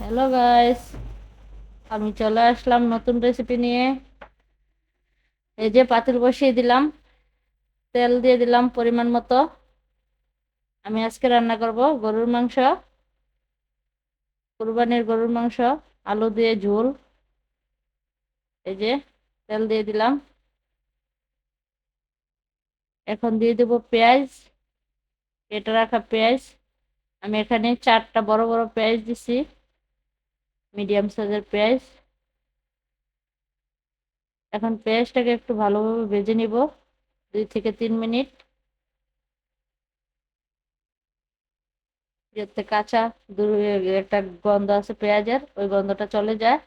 Hello guys আমি চলে আসলাম নতুন রেসিপি নিয়ে। এই যে পাতিল বসিয়ে দিলাম। তেল দিয়ে দিলাম পরিমাণ মতো। আমি আজকে রান্না করব গরুর মাংস, কুরবানির গরুর মাংস, আলু দিয়ে ঝোল। এই যে তেল দিয়ে দিলাম। এখন দিয়ে দেব পেঁয়াজ, কেটে রাখা পেঁয়াজ। আমি এখানে চারটা বড় বড় পেঁয়াজ দিছি। মিডিয়াম সাইজের পেঁয়াজ। এখন পেঁয়াজটাকে একটু ভালোভাবে ভেজে নিব, দুই থেকে তিন মিনিট। যাতে কাঁচা একটা গন্ধ আছে পেঁয়াজের, ওই গন্ধটা চলে যায়।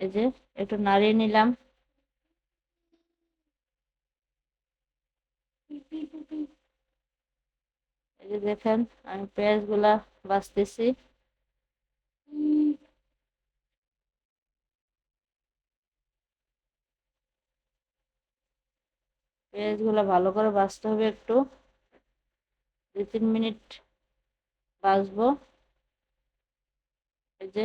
এই যে একটু নাড়িয়ে নিলাম। যে দেখেন, আমি পেঁয়াজগুলা বাছতেছি পেঁয়াজগুলা ভালো করে বাছতে হবে একটু। দুই, তিন মিনিট বাছবো এই যে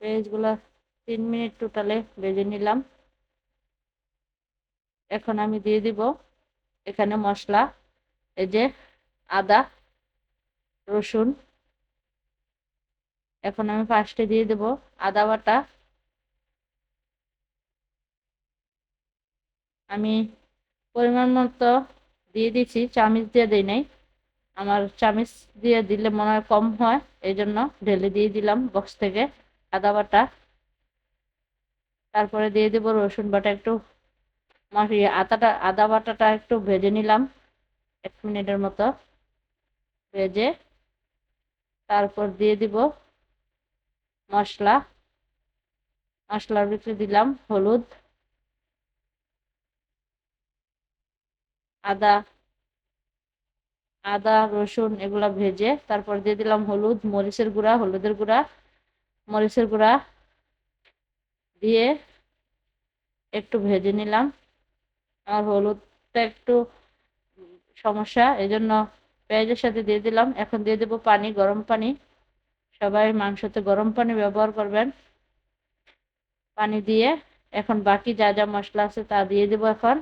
পেঁয়াজগুলা তিন মিনিট টোটালে ভেজে নিলাম। এখন আমি দিয়ে দিব। এখানে মশলা, এই যে আদা, রসুন, এখন আমি ফার্স্টে দিয়ে দেব আদা বাটা। আমি পরিমাণ মতো দিয়ে দিচ্ছি চামিচ দিয়ে দিই নাই। আমার চামিচ দিয়ে দিলে মনে হয় কম হয়, এই জন্য ঢেলে দিয়ে দিলাম বক্স থেকে আদা বাটা। তারপরে দিয়ে দেব রসুন বাটা একটু আদাটা আদা বাটাটা একটু ভেজে নিলাম, এক মিনিটের মতো ভেজে তারপর দিয়ে দিব মশলা। মশলার ভিতরে দিলাম হলুদ, আদা আদা, রসুন এগুলা ভেজে তারপর দিয়ে দিলাম হলুদ, মরিচের গুঁড়া, হলুদের গুঁড়া, মরিচের গুঁড়া দিয়ে একটু ভেজে নিলাম। আর হলুদটা একটু সমস্যা এই জন্য পেঁয়াজের সাথে দিয়ে দিলাম। এখন দিয়ে দেবো পানি, গরম পানি। সবাই মাংসতে গরম পানি ব্যবহার করবেন। পানি দিয়ে এখন বাকি যা যা মশলা আছে তা দিয়ে দেবো এখন।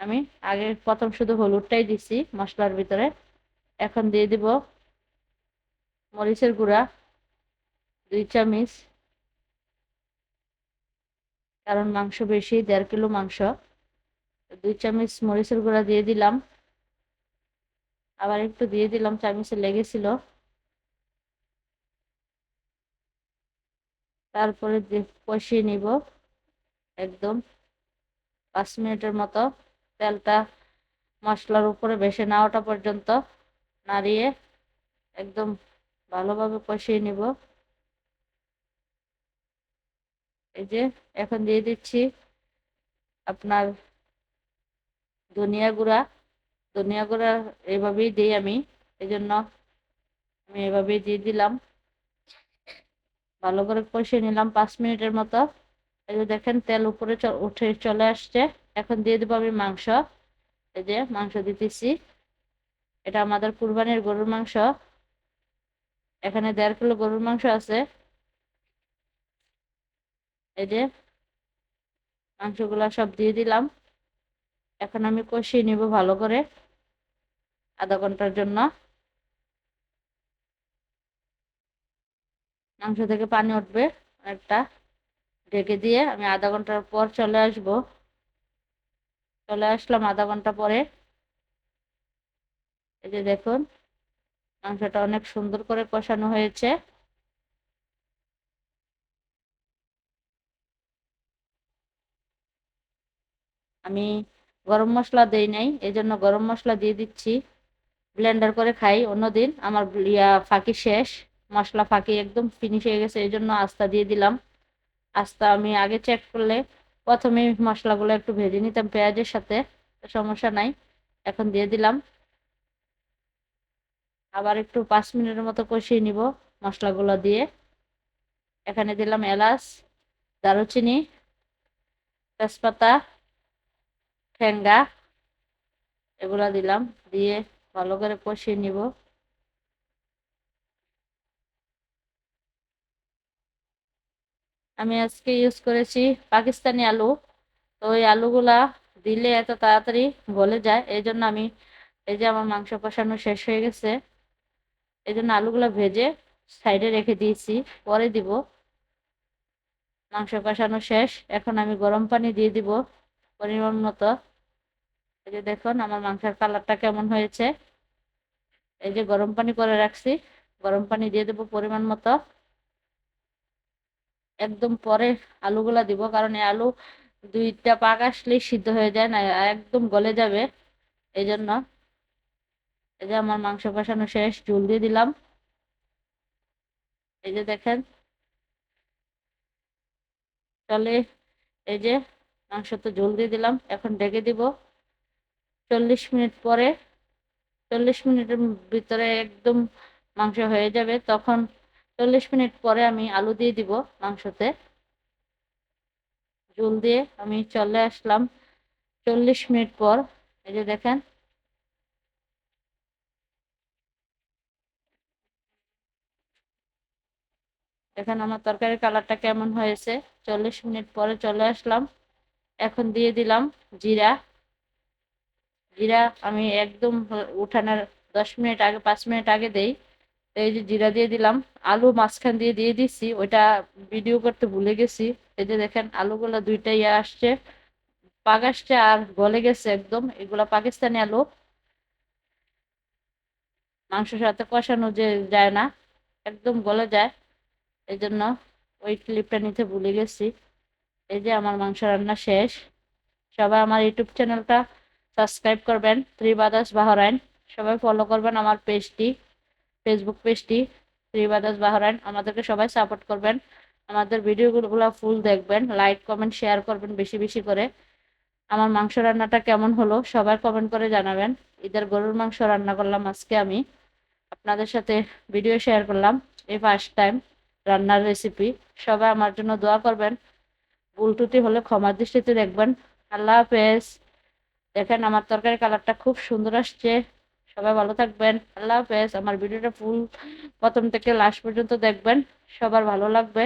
আমি আগে প্রথম শুধু হলুদটাই দিছি মশলার ভিতরে। এখন দিয়ে দিব মরিচের গুঁড়া, দুই চামচ। কারণ মাংস বেশি, দেড় কিলো মাংস। দুই চামচ মরিচের গুঁড়া দিয়ে দিলাম। আবার একটু দিয়ে দিলাম, চামচে লেগেছিল। তারপরে কষিয়ে নিব একদম। পাঁচ মিনিটের মতো তেলটা মশলার উপরে বেশি না ওঠা পর্যন্ত নাড়িয়ে একদম ভালোভাবে কষিয়ে নিব। এই যে, এখন দিয়ে দিচ্ছি আপনার ধনিয়া গুঁড়া ধনিয়া গুঁড়া এভাবেই দিই আমি এই জন্য আমি এভাবেই দিয়ে দিলাম। ভালো করে কষিয়ে নিলাম পাঁচ মিনিটের মতো। এই যে দেখেন তেল উপরে উঠে চলে আসছে। এখন দিয়ে দেবো আমি মাংস। এই যে মাংস দিতেছি। এটা আমাদের কুরবানির গরুর মাংস। এখানে দেড় কিলো গরুর মাংস আছে। এই যে মাংসগুলা সব দিয়ে দিলাম। এখন আমি কষিয়ে নিব ভালো করে আধা ঘণ্টার জন্য। মাংস থেকে পানি উঠবে একটা ঢেকে দিয়ে আমি আধা ঘণ্টার পর চলে আসব। চলে আসলাম আধা ঘণ্টা পরে। এই যে দেখুন, মাংসটা অনেক সুন্দর করে কষানো হয়েছে। আমি গরম মশলা দেই নাই এই জন্য গরম মশলা দিয়ে দিচ্ছি। ব্লেন্ডার করে খাই, অন্যদিন আমার ইয়া ফাঁকি শেষ, মশলা ফাঁকি একদম ফিনিশ হয়ে গেছে এই জন্য আস্তা দিয়ে দিলাম। আস্তা আমি আগে চেক করলে প্রথমে মশলাগুলো একটু ভেজে নিতাম পেঁয়াজের সাথে, সমস্যা নাই, এখন দিয়ে দিলাম। আবার একটু পাঁচ মিনিটের মতো কষিয়ে নিব মশলাগুলো দিয়ে। এখানে দিলাম এলাচ, দারুচিনি, তেজপাতা ঠেঙ্গা এগুলা দিলাম, দিয়ে ভালো করে কষিয়ে নিব। আমি আজকে ইউজ করেছি পাকিস্তানি আলু। তো ওই আলুগুলা দিলে এত তাড়াতাড়ি গলে যায় এই জন্য আমি এই যে আমার মাংস কষানো শেষ হয়ে গেছে এই জন্য আলুগুলা ভেজে সাইডে রেখে দিয়েছি, পরে দিব। মাংস কষানো শেষ, এখন আমি গরম পানি দিয়ে দিব পরিমাণ মতো। এই যে দেখুন, আমার মাংসের কালারটা কেমন হয়েছে। এই যে গরম পানি করে রাখছি। গরম পানি দিয়ে দেবো পরিমাণ মতো। একদম পরে আলুগুলা দিব, কারণ এই আলু দুইটা পাক আসলেই সিদ্ধ হয়ে যায় না, একদম গলে যাবে। এই জন্য এই যে আমার মাংস কষানো শেষ, জল দিয়ে দিলাম। এই যে দেখেন। তাহলে এই যে মাংস তো জল দিয়ে দিলাম, এখন ঢেকে দিব। চল্লিশ মিনিট পরে, চল্লিশ মিনিটের ভিতরে একদম মাংস হয়ে যাবে। তখন চল্লিশ মিনিট পরে আমি আলু দিয়ে দিব মাংসতে। জল দিয়ে আমি চলে আসলাম। চল্লিশ মিনিট পর, এই যে দেখেন। দেখেন আমার তরকারির কালারটা কেমন হয়েছে। চল্লিশ মিনিট পরে চলে আসলাম। এখন দিয়ে দিলাম জিরা। জিরা আমি একদম উঠানোর দশ মিনিট আগে, পাঁচ মিনিট আগে দেই। এই যে জিরা দিয়ে দিলাম, আলু মাঝখান দিয়ে দিয়ে দিচ্ছি ওইটা ভিডিও করতে ভুলে গেছি। এই যে দেখেন, আলুগুলো দুইটা ইয়ে আসছে। পাক আসছে আর গলে গেছে একদম, এগুলা পাকিস্তানি আলু। মাংসের সাথে কষানো যে যায় না, একদম গলে যায়। এই জন্য ওই ক্লিপটা নিতে ভুলে গেছি। এই যে আমার মাংস রান্না শেষ। সবাই আমার ইউটিউব চ্যানেলটা সাবস্ক্রাইব করবেন থ্রি বাদাস বাহরাইন। সবাই ফলো করবেন আমার পেজটি ফেসবুক পেজটি থ্রি বাদাস বাহরাইন। আমাদেরকে সবাই সাপোর্ট করবেন। আমাদের ভিডিওগুলো ফুল দেখবেন লাইক কমেন্ট শেয়ার করবেন বেশি বেশি করে। আমার মাংস রান্নাটা কেমন হলো সবাই কমেন্ট করে জানাবেন। ঈদের গরুর মাংস রান্না করলাম আজকে আমি। আপনাদের সাথে ভিডিও শেয়ার করলাম। এই ফার্স্ট টাইম রান্নার রেসিপি সবাই আমার জন্য দোয়া করবেন। ভুল হলে ক্ষমার দৃষ্টিতে দেখবেন। আল্লাহ হাফেজ। দেখেন, আমার তরকারি কালারটা খুব সুন্দর আসছে। সবাই ভালো থাকবেন। আল্লাহ হাফেজ। আমার ভিডিওটা ফুল প্রথম থেকে লাস্ট পর্যন্ত দেখবেন। সবার ভালো লাগবে।